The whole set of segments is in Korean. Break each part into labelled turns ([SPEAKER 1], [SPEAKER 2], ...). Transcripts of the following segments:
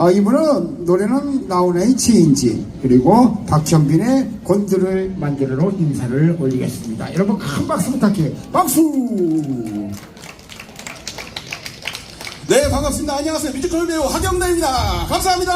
[SPEAKER 1] 아, 이분은 노래는 나훈아의 지인지 그리고 박현빈의 곤드를 만들어로 인사를 올리겠습니다. 여러분 큰 박수 부탁해. 박수!
[SPEAKER 2] 네, 반갑습니다. 안녕하세요. 뮤지컬 배우 하경대입니다. 감사합니다.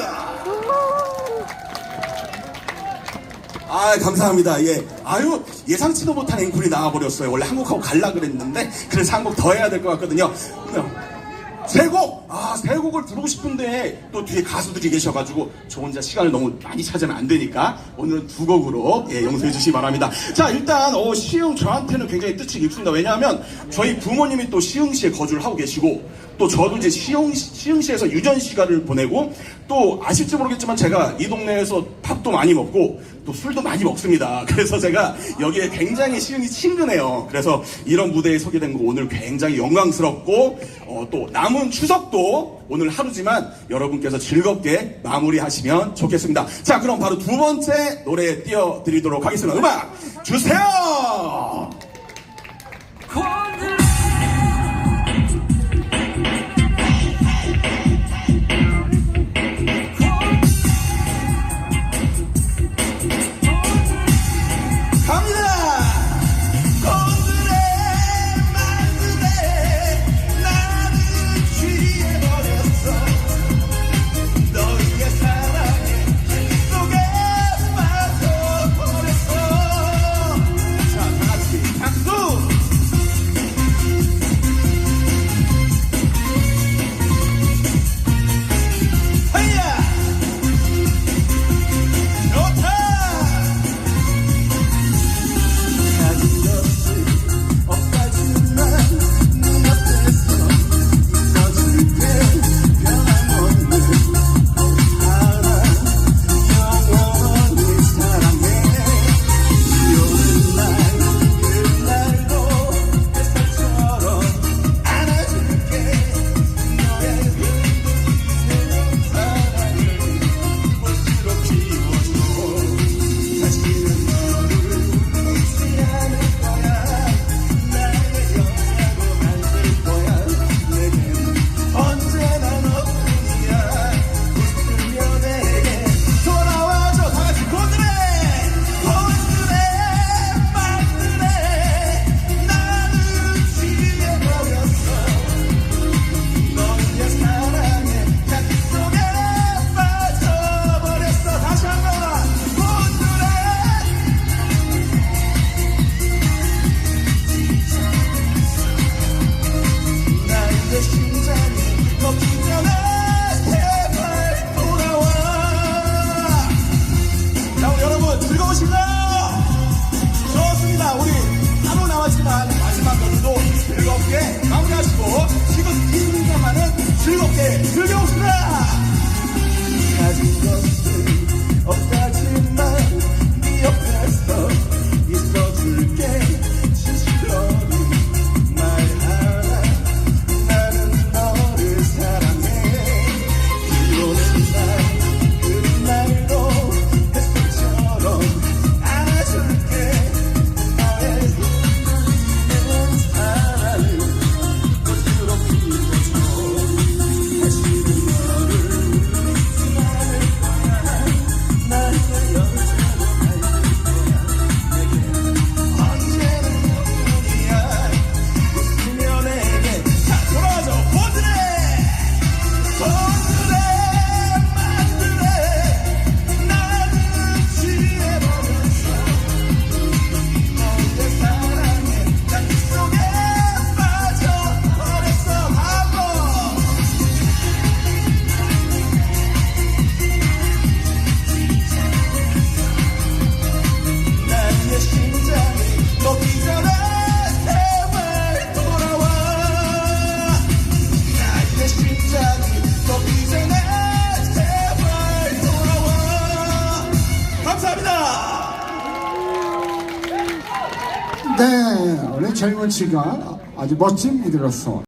[SPEAKER 2] 감사합니다. 아 감사합니다. 예. 아유 예상치도 못한 앵콜이 나와버렸어요. 원래 한국하고 갈라 그랬는데 그래서 한곡더 해야 될 것 같거든요. 세 곡! 아, 세 곡을 부르고 싶은데 또 뒤에 가수들이 계셔가지고 저 혼자 시간을 너무 많이 차지하면 안 되니까 오늘은 두 곡으로 예, 용서해 주시기 바랍니다. 자, 일단 어, 시흥 저한테는 굉장히 뜻이 깊습니다. 왜냐하면 저희 부모님이 또 시흥시에 거주를 하고 계시고 또 저도 이제 시흥, 시흥시에서 유전 시간을 보내고 또 아실지 모르겠지만 제가 이 동네에서 밥도 많이 먹고 또 술도 많이 먹습니다. 그래서 제가 여기에 굉장히 시흥이 친근해요. 그래서 이런 무대에 서게 된 거 오늘 굉장히 영광스럽고 어, 또 남은 추석도 오늘 하루지만 여러분께서 즐겁게 마무리하시면 좋겠습니다. 자, 그럼 바로 두 번째 노래 띄워드리도록 하겠습니다. 음악 주세요!
[SPEAKER 1] 젊은 층과 아주 멋진 무대로서